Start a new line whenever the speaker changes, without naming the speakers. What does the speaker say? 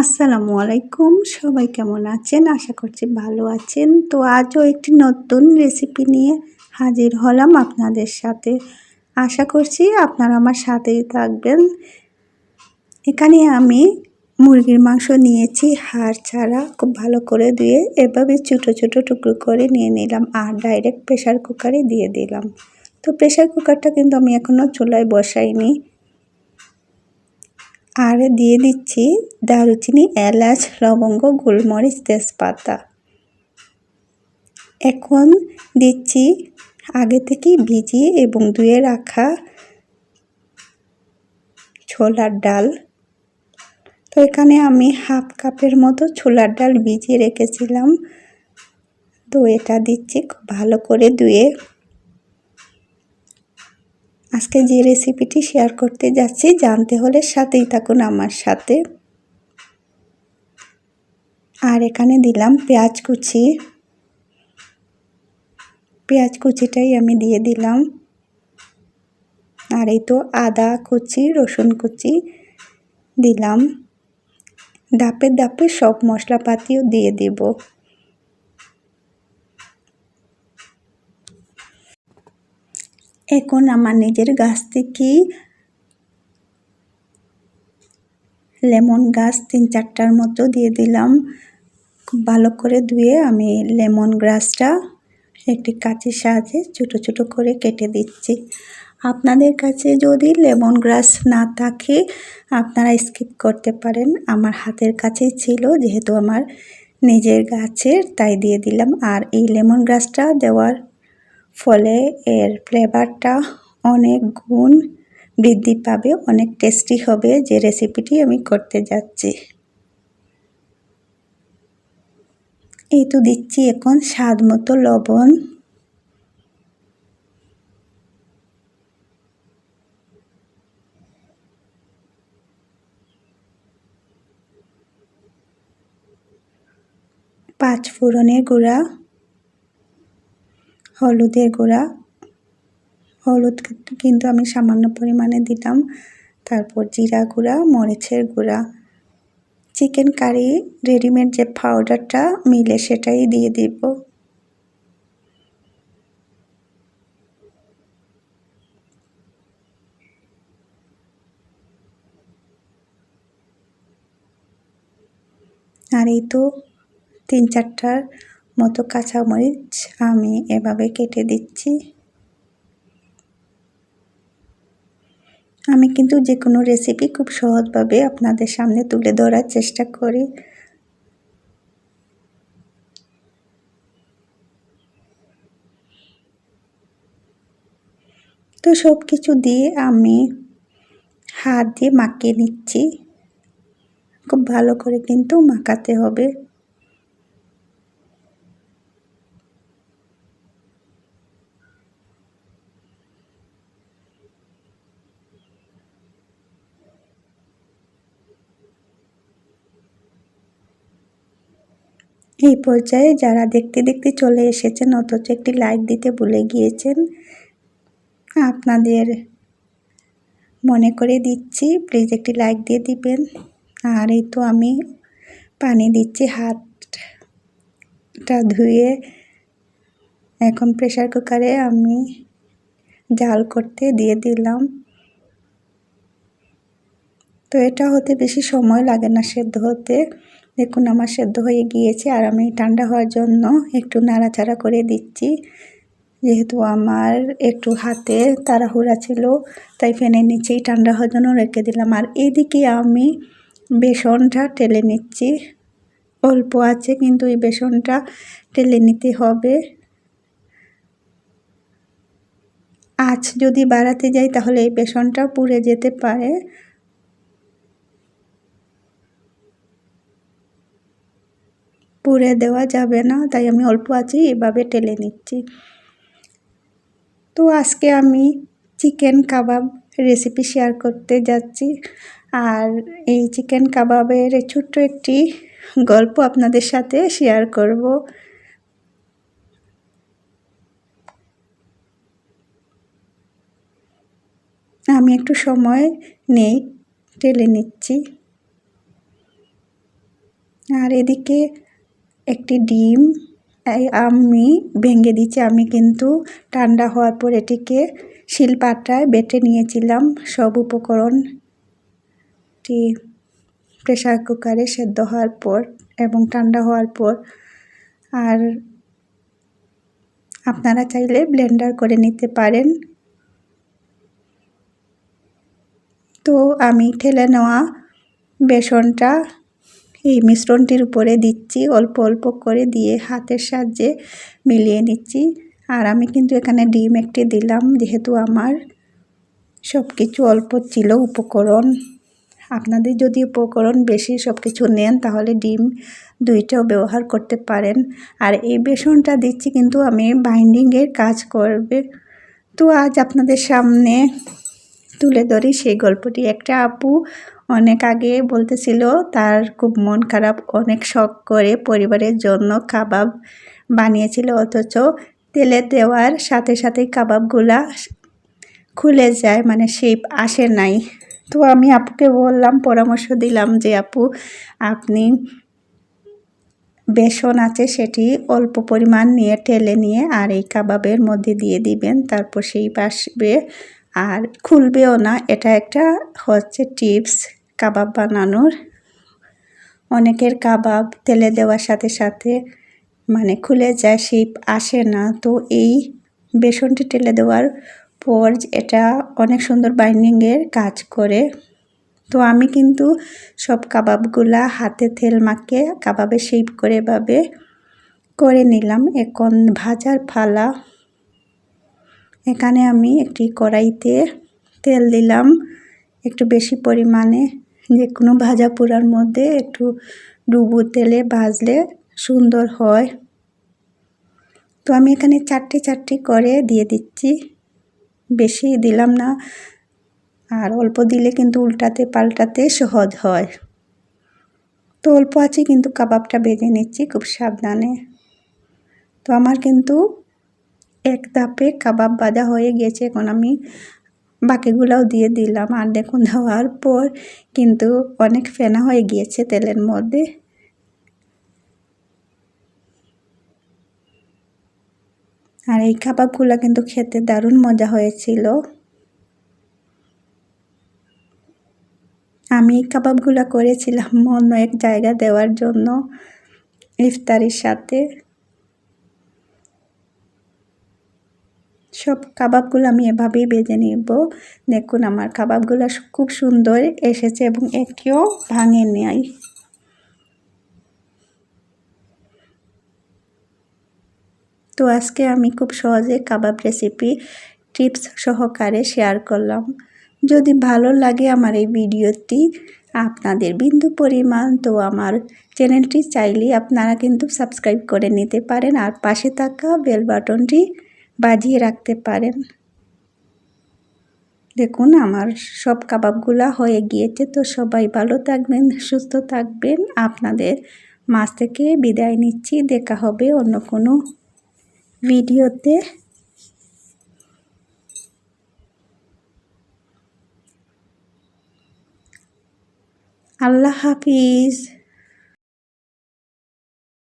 আসসালামু আলাইকুম। সবাই কেমন আছেন? আশা করছি ভালো আছেন। তো আজও একটি নতুন রেসিপি নিয়ে হাজির হলাম আপনাদের সাথে। আশা করছি আপনারা আমার সাথেই থাকবেন। এখানে আমি মুরগির মাংস নিয়েছি, হাড় ছাড়া খুব ভালো করে ধুয়ে এভাবে ছোটো ছোটো টুকরো করে নিয়ে নিলাম আর ডাইরেক্ট প্রেশার কুকারে দিয়ে দিলাম। তো প্রেশার কুকারটা কিন্তু আমি এখনও চুলায় বসাইনি। আর দিয়ে দিচ্ছি দারুচিনি, এলাচ, লবঙ্গ, গোলমরিচ, তেজপাতা। এখন দিচ্ছি আগে থেকে ভিজিয়ে এবং ধুয়ে রাখা ছোলার ডাল। তো এখানে আমি হাফ কাপের মতো ছোলার ডাল ভিজিয়ে রেখেছিলাম। তো এটা দিচ্ছি ভালো করে ধুয়ে। আজকে যে রেসিপিটি শেয়ার করতে যাচ্ছি, জানতে হলে সাথেই থাকুন আমার সাথে। আর এখানে দিলাম পেঁয়াজ কুচি। পেঁয়াজ কুচিটাই আমি দিয়ে দিলাম। আর এই তো আদা কুচি, রসুন কুচি দিলাম। দাপে দাপে সব মশলাপাতিও দিয়ে দেব। এখন আমার নিজের গাছ থেকেই লেমন গাছ তিন চারটার মতো দিয়ে দিলাম। খুব ভালো করে ধুয়ে আমি লেমন গ্রাসটা একটি কাঁচির সাহায্যে ছোটো ছোটো করে কেটে দিচ্ছি। আপনাদের কাছে যদি লেমন গ্রাস না থাকে, আপনারা স্কিপ করতে পারেন। আমার হাতের কাছেই ছিল, যেহেতু আমার নিজের গাছের, তাই দিয়ে দিলাম। আর এই লেমন গ্রাসটা দেওয়ার ফলে এর ফ্লেভারটা অনেক গুণ বৃদ্ধি পাবে, অনেক টেস্টি হবে যে রেসিপিটি আমি করতে যাচ্ছি। এই তো দিচ্ছি এখন স্বাদ মতো লবণ। পাঁচ ফোড়নের গুঁড়া। হলুদের গুঁড়া। হলুদ কিন্তু আমি সামান্য পরিমাণে দিলাম তারপর জিরা গুঁড়া, মরিচের গুঁড়া। চিকেন কারি রেডিমেড যে পাউডারটা মিলে সেটাই দিয়ে দিব। আর এই তো তিন চারটার মতো কাঁচামরিচ আমি এভাবে কেটে দিচ্ছি। আমি কিন্তু যে কোনো রেসিপি খুব সহজভাবে আপনাদের সামনে তুলে ধরার চেষ্টা করি। তো সব কিছু দিয়ে আমি হাত দিয়ে মাখিয়ে নিচ্ছি। খুব ভালো করে কিন্তু মাখাতে হবে। এই পর্যায়ে যারা দেখতে দেখতে চলে এসেছেন, অথচ একটি লাইক দিতে ভুলে গিয়েছেন, আপনাদের মনে করে দিচ্ছি প্লিজ একটি লাইক দিয়ে দিবেন। আর এই তো আমি পানি দিচ্ছি, হাতটা ধুয়ে। এখন প্রেশার কুকারে আমি জাল করতে দিয়ে দিলাম। তো এটা হতে বেশি সময় লাগে না সেদ্ধ হতে। দেখুন, আমার সেদ্ধ হয়ে গিয়েছে আর আমি ঠান্ডা হওয়ার জন্য একটু নাড়াচাড়া করে দিচ্ছি। যেহেতু আমার একটু হাতে তাড়াহুড়া ছিল, তাই ফ্যানের নিচেই ঠান্ডা হওয়ার জন্য রেখে দিলাম। আর এদিকে আমি বেসনটা টেলে নিচ্ছি। অল্প আছে, কিন্তু এই বেসনটা টেলে নিতে হবে। আঁচ যদি বাড়াতে যাই, তাহলে এই বেসনটা পুড়ে যেতে পারে। পুড়ে দেওয়া যাবে না, তাই আমি অল্প আছি এভাবে টেলে নিচ্ছি। তো আজকে আমি চিকেন কাবাব রেসিপি শেয়ার করতে যাচ্ছি। আর এই চিকেন কাবাবের ছোট্ট একটি গল্প আপনাদের সাথে শেয়ার করব। আমি একটু সময় নেই, টেলে নিচ্ছি। আর এদিকে একটি ডিম আমি ভেঙে দিচ্ছি আমি কিন্তু ঠান্ডা হওয়ার পর এটিকে শিলপাটায় বেটে নিয়েছিলাম। সব উপকরণ টি প্রেশার কুকারে সেদ্ধ হওয়ার পর এবং ঠান্ডা হওয়ার পর। আর আপনারা চাইলে ব্লেন্ডার করে নিতে পারেন। তো আমি ঠেলে নেওয়া বেসনটা এই মিশ্রণটির উপরে দিচ্ছি অল্প অল্প করে দিয়ে হাতের সাহায্যে মিলিয়ে নিচ্ছি। আর আমি কিন্তু এখানে ডিম একটি দিলাম, যেহেতু আমার সব কিছু অল্প ছিল উপকরণ। আপনাদের যদি উপকরণ বেশি সব কিছু নেন, তাহলে ডিম দুইটাও ব্যবহার করতে পারেন। আর এই বেসনটা দিচ্ছি কিন্তু আমি বাইন্ডিংয়ের কাজ করবে। তো আজ আপনাদের সামনে তুলে ধরি সেই গল্পটি। একটা আপু অনেক আগে বলতেছিল, তার খুব মন খারাপ, অনেক শখ করে পরিবারের জন্য কাবাব বানিয়েছিল, অথচ তেলে দেওয়ার সাথে সাথে কাবাবগুলা খুলে যায় মানে শেপ আসে নাই। তো আমি আপুকে বললাম, পরামর্শ দিলাম যে, আপু, আপনি বেসন আছে সেটি অল্প পরিমাণ নিয়ে, ঠেলে নিয়ে আর এই কাবাবের মধ্যে দিয়ে দিবেন, তারপর সেই পাশবে আর খুলবেও না। এটা একটা হচ্ছে টিপস, কাবাব বানানোর। অনেকের কাবাব তেলে দেওয়ার সাথে সাথে মানে খুলে যায় শিপ আসে না। তো এই বেসনটি টেলে দেওয়ার পর এটা অনেক সুন্দর বাইন্ডিংয়ের কাজ করে। তো আমি কিন্তু সব কাবাবগুলা হাতে তেল মাখিয়ে কাবাবে শেপ করে এভাবে করে নিলাম। এখন ভাজার ফালা এখানে আমি একটি কড়াইতে তেল দিলাম, একটু বেশি পরিমাণে। যে কোনো ভাজা পোড়ার মধ্যে একটু ডুবু তেলে ভাজলে সুন্দর হয়। তো আমি এখানে চারটে চারটে করে দিয়ে দিচ্ছি। বেশি দিলাম না, আর অল্প দিলে কিন্তু উল্টাতে পাল্টাতে সহজ হয়। তো অল্প আছে কিন্তু কাবাবটা বেজে নিচ্ছি খুব সাবধানে। তো আমার কিন্তু এক ধাপে কাবাব বাজা হয়ে গেছে। এখন আমি বাকিগুলোও দিয়ে দিলাম। আর দেখুন, দেওয়ার পর কিন্তু অনেক ফেনা হয়ে গিয়েছে তেলের মধ্যে। আর এই কাবাবগুলো কিন্তু খেতে দারুণ মজা হয়েছিল। আমি এই কাবাবগুলো করেছিলাম অন্য এক জায়গা দেওয়ার জন্য ইফতারির সাথে। সব কাবাবগুলো আমি এভাবেই বেজে নিব। দেখুন, আমার কাবাবগুলো খুব সুন্দর এসেছে এবং একটিও ভাঙে নেয় তো আজকে আমি খুব সহজে কাবাব রেসিপি টিপস সহকারে শেয়ার করলাম। যদি ভালো লাগে আমার এই ভিডিওটি, আপনাদের বিন্দু পরিমাণ, তো আমার চ্যানেলটি চাইলে আপনারা কিন্তু সাবস্ক্রাইব করে নিতে পারেন। আর পাশে থাকা বেল বাটনটি বাজিয়ে রাখতে পারেন। দেখুন, আমার সব কাবাবগুলা হয়ে গিয়েছে, তো সবাই ভালো থাকবেন, সুস্থ থাকবেন। আপনাদের মাছ থেকে বিদায় নিচ্ছি, দেখা হবে অন্য কোনো ভিডিওতে। আল্লাহ হাফিজ।